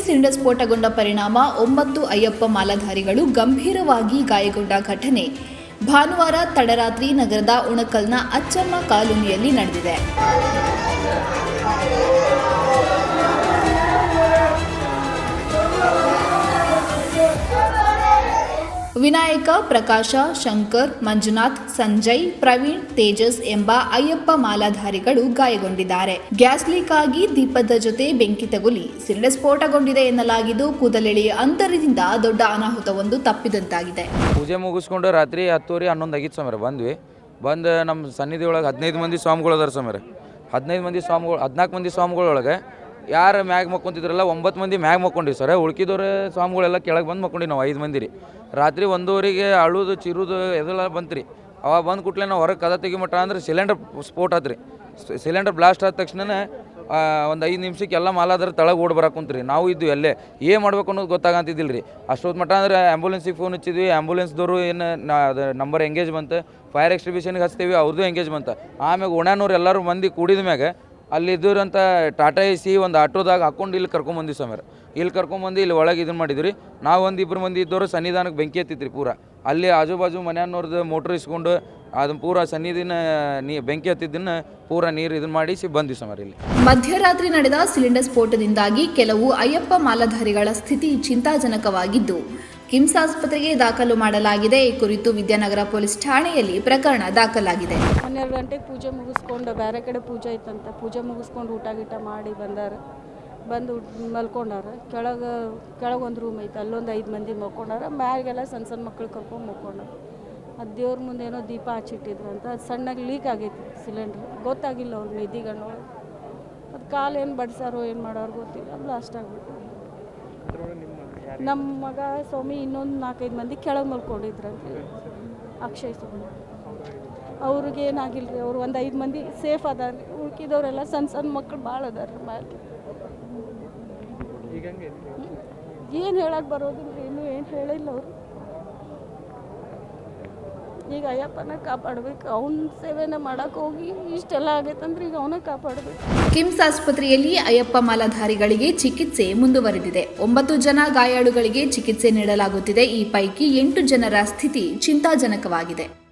Cylinder ಸ್ಫೋಟಗೊಂಡ ಪರಿಣಾಮ ಒಂಬತ್ತು ಅಯ್ಯಪ್ಪ ಮಾಲಾಧಾರಿಗಳು ಗಂಭೀರವಾಗಿ ಗಾಯಗೊಂಡ ಘಟನೆ. ಭಾನುವಾರ ತಡರಾತ್ರಿ ನಗರದ ಉಣಕಲ್ನ ಅಚ್ಚಮ್ಮ ಕಾಲೋನಿಯಲ್ಲಿ ನಡೆದಿದೆ. ವಿನಾಯಕ, ಪ್ರಕಾಶ, ಶಂಕರ್, ಮಂಜುನಾಥ್, ಸಂಜಯ್, ಪ್ರವೀಣ್, ತೇಜಸ್ ಎಂಬ ಅಯ್ಯಪ್ಪ ಮಾಲಾಧಾರಿಗಳು ಗಾಯಗೊಂಡಿದ್ದಾರೆ. ಗ್ಯಾಸ್ ಲೀಕ್ ಆಗಿ ದೀಪದ ಜೊತೆ ಬೆಂಕಿ ತಗುಲಿ ಸಿಲಿಂಡರ್ ಸ್ಫೋಟಗೊಂಡಿದೆ ಎನ್ನಲಾಗಿದ್ದು ಕೂದಲೆಳೆಯ ಅಂತರದಿಂದ ದೊಡ್ಡ ಅನಾಹುತವೊಂದು ತಪ್ಪಿದಂತಾಗಿದೆ. ಪೂಜೆ ಮುಗಿಸ್ಕೊಂಡು ರಾತ್ರಿ ಹತ್ತುವರೆ ಹನ್ನೊಂದು ಆಗಿತ್ತು ಸಮರ ಬಂದ್ವಿ. ಬಂದು ನಮ್ಮ ಸನ್ನಿಧಿ ಒಳಗೆ ಹದಿನೈದು ಮಂದಿ ಸ್ವಾಮಿಗಳು ಅದಾರ ಸಮರ ಹದಿನೈದು ಮಂದಿ ಸ್ವಾಮಿಗಳು, ಹದಿನಾಲ್ಕು ಮಂದಿ ಸ್ವಾಮಿಗಳೊಳಗೆ ಯಾರು ಮ್ಯಾಗ ಮಕ್ಕೊಂತಿದ್ರಲ್ಲ, ಒಂಬತ್ತು ಮಂದಿ ಮ್ಯಾಗ ಮಕ್ಕೊಂಡಿವಿ ಸರ್. ಉಳ್ಕಿದವ್ರೆ ಸ್ವಾಮಿಗಳೆಲ್ಲ ಕೆಳಗೆ ಬಂದು ಮಕ್ಕೊಂಡಿವಿ ನಾವು ಐದು ಮಂದಿ ರೀ. ರಾತ್ರಿ ಒಂದೂವರೆಗೆ ಅಳುದು, ಚಿರುದು ಎದೆಲ್ಲ ಬಂತು ರೀ ಅವಾಗ ಬಂದು ಕೂಡಲೇ ನಾವು ಹೊರಗೆ ಕದ ತೆಗಿಮಟ್ಟ ಅಂದ್ರೆ ಸಿಲಿಂಡರ್ ಸ್ಫೋಟ ಆದ್ರಿ ಸಿಲಿಂಡರ್ ಬ್ಲಾಸ್ಟ್ ಆದ ತಕ್ಷಣನೇ ಒಂದು ಐದು ನಿಮಿಷಕ್ಕೆ ಎಲ್ಲ ಮಾಲಾದ್ರೆ ತಳಗೆ ಓಡಿ ಬರಾಕುಂತ್ರಿ ನಾವು ಇದ್ದು ಅಲ್ಲೇ. ಏನು ಮಾಡ್ಬೇಕು ಅನ್ನೋದು ಗೊತ್ತಾಗಂತಿದ್ದಿಲ್ಲ ರೀ ಅಷ್ಟೊತ್ತು ಮಟ್ಟ ಅಂದ್ರೆ ಆ್ಯಂಬುಲೆನ್ಸಿಗೆ ಫೋನ್ ಹಚ್ಚಿದ್ವಿ. ಆ್ಯಂಬುಲೆನ್ಸ್ದವರು ಏನು ಅದು ನಂಬರ್ ಎಂಗೇಜ್ ಬಂತು ಫೈರ್ ಎಕ್ಸ್ಟ್ರಿಬ್ಯೂಷನ್ಗೆ ಹಚ್ತೀವಿ ಅವ್ರದ್ದು ಎಂಗೇಜ್ ಬಂತು ಆಮ್ಯಾಗ ಓಣ್ಯಾನವ್ರು ಎಲ್ಲರೂ ಮಂದಿ ಕೂಡಿದ ಮ್ಯಾಗ ಅಲ್ಲಿ ಇದ್ದವ್ರಂತ ಟಾಟಾ ಎ ಸಿ ಒಂದು ಆಟೋದಾಗ ಹಾಕೊಂಡು ಇಲ್ಲಿ ಕರ್ಕೊಂಬಂದಿ ಸಮೇರ ಇಲ್ಲಿ ಕರ್ಕೊಂಬಂದು ಇಲ್ಲಿ ಒಳಗೆ ಇದನ್ನು ಮಾಡಿದ್ರಿ ನಾವು ಒಂದು ಇಬ್ಬರು ಮಂದಿ ಇದ್ದವರು ಸನ್ನಿಧಾನಕ್ಕೆ ಬೆಂಕಿ ಎತ್ತಿತ್ರಿ ಪೂರ. ಅಲ್ಲಿ ಆಜು ಬಾಜು ಮನೆಯವ್ರದ್ದು ಮೋಟ್ರ್ ಇಸ್ಕೊಂಡು ಅದನ್ನ ಪೂರ ಸನ್ನಿಧಿನ ನೀ ಬೆಂಕಿ ಹತ್ತಿದ್ದನ್ನ ಪೂರ ನೀರು ಇದನ್ನ ಮಾಡಿಸಿ ಬಂದ್ವಿ ಸಮರ ಇಲ್ಲಿ. ಮಧ್ಯರಾತ್ರಿ ನಡೆದ ಸಿಲಿಂಡರ್ ಸ್ಫೋಟದಿಂದಾಗಿ ಕೆಲವು ಅಯ್ಯಪ್ಪ ಮಾಲಾಧಾರಿಗಳ ಸ್ಥಿತಿ ಚಿಂತಾಜನಕವಾಗಿದ್ದು. ಕಿಮ್ಸ್ ಆಸ್ಪತ್ರೆಗೆ ದಾಖಲು ಮಾಡಲಾಗಿದೆ. ಈ ಕುರಿತು ವಿದ್ಯಾನಗರ ಪೊಲೀಸ್ ಠಾಣೆಯಲ್ಲಿ ಪ್ರಕರಣ ದಾಖಲಾಗಿದೆ. ಹನ್ನೆರಡು ಗಂಟೆಗೆ ಪೂಜೆ ಮುಗಿಸ್ಕೊಂಡು, ಬೇರೆ ಕಡೆ ಪೂಜೆ ಇತ್ತಂತ ಪೂಜೆ ಮುಗಿಸ್ಕೊಂಡು ಊಟ ಗೀಟ ಮಾಡಿ ಬಂದಾರ. ಬಂದು ಮಲ್ಕೊಂಡಾರ. ಕೆಳಗೆ ಕೆಳಗೆ ಒಂದು ರೂಮ್ ಐತೆ. ಅಲ್ಲೊಂದು ಐದು ಮಂದಿ ಮಲ್ಕೊಂಡಾರ. ಮ್ಯಾಗೆಲ್ಲ ಸಣ್ಣ ಸಣ್ಣ ಮಕ್ಕಳು ಕರ್ಕೊಂಡು ಮಲ್ಕೊಂಡಾರ. ಅದು ದೇವ್ರ ಮುಂದೆ ಏನೋ ದೀಪ ಹಚ್ಚಿಟ್ಟಿದ್ರು ಅಂತ. ಅದು ಸಣ್ಣಗೆ ಲೀಕ್ ಆಗೈತಿ ಸಿಲಿಂಡ್ರ್ ಗೊತ್ತಾಗಿಲ್ಲ ಅವ್ರು ನಿಧಿಗಣ್ಣು ಅದು ಕಾಲು ಏನು ಬಡಿಸಾರೋ ಏನು ಮಾಡೋರು ಗೊತ್ತಿಲ್ಲ. ಬ್ಲಾಸ್ಟ್ ಆಗಿಬಿಟ್ಟು ನಮ್ಮ ಮಗ ಸ್ವಾಮಿ ಇನ್ನೊಂದು ನಾಲ್ಕೈದು ಮಂದಿ ಕೆಳಗೆ ಮಲ್ಕೊಂಡಿದ್ರಂತೆ. ಅಕ್ಷಯ್ ಸ್ವಾಮಿ ಅವ್ರಿಗೆ ಏನಾಗಿಲ್ಲ ರೀ ಅವ್ರು ಒಂದು ಐದು ಮಂದಿ ಸೇಫ್ ಅದಾರ ರೀ ಉಳ್ಕಿದವರೆಲ್ಲ ಸಣ್ಣ ಸಣ್ಣ ಮಕ್ಕಳು ಭಾಳ ಅದಾರ ರೀ ಮ್ಯಾಲೆ ಏನು ಹೇಳಕ್ಕೆ ಬರೋದಿಲ್ಲ ರೀ ಇನ್ನೂ ಏನು ಹೇಳಿಲ್ಲ ಅವರು. ಈಗ ಅಯ್ಯಪ್ಪನ ಕಾಪಾಡ್ಬೇಕು, ಅವನ ಸೇವೆನ ಮಾಡಕ್ಕೆ ಹೋಗಿ ಇಷ್ಟೆಲ್ಲ ಆಗೈತಂದ್ರೆ ಈಗ ಅವನ ಕಾಪಾಡಬೇಕು. ಕಿಮ್ಸ್ ಆಸ್ಪತ್ರೆಯಲ್ಲಿ ಅಯ್ಯಪ್ಪ ಮಾಲಾಧಾರಿಗಳಿಗೆ ಚಿಕಿತ್ಸೆ ಮುಂದುವರೆದಿದೆ. ಒಂಬತ್ತು ಜನ ಗಾಯಾಳುಗಳಿಗೆ ಚಿಕಿತ್ಸೆ ನೀಡಲಾಗುತ್ತಿದೆ. ಈ ಪೈಕಿ ಎಂಟು ಜನರ ಸ್ಥಿತಿ ಚಿಂತಾಜನಕವಾಗಿದೆ.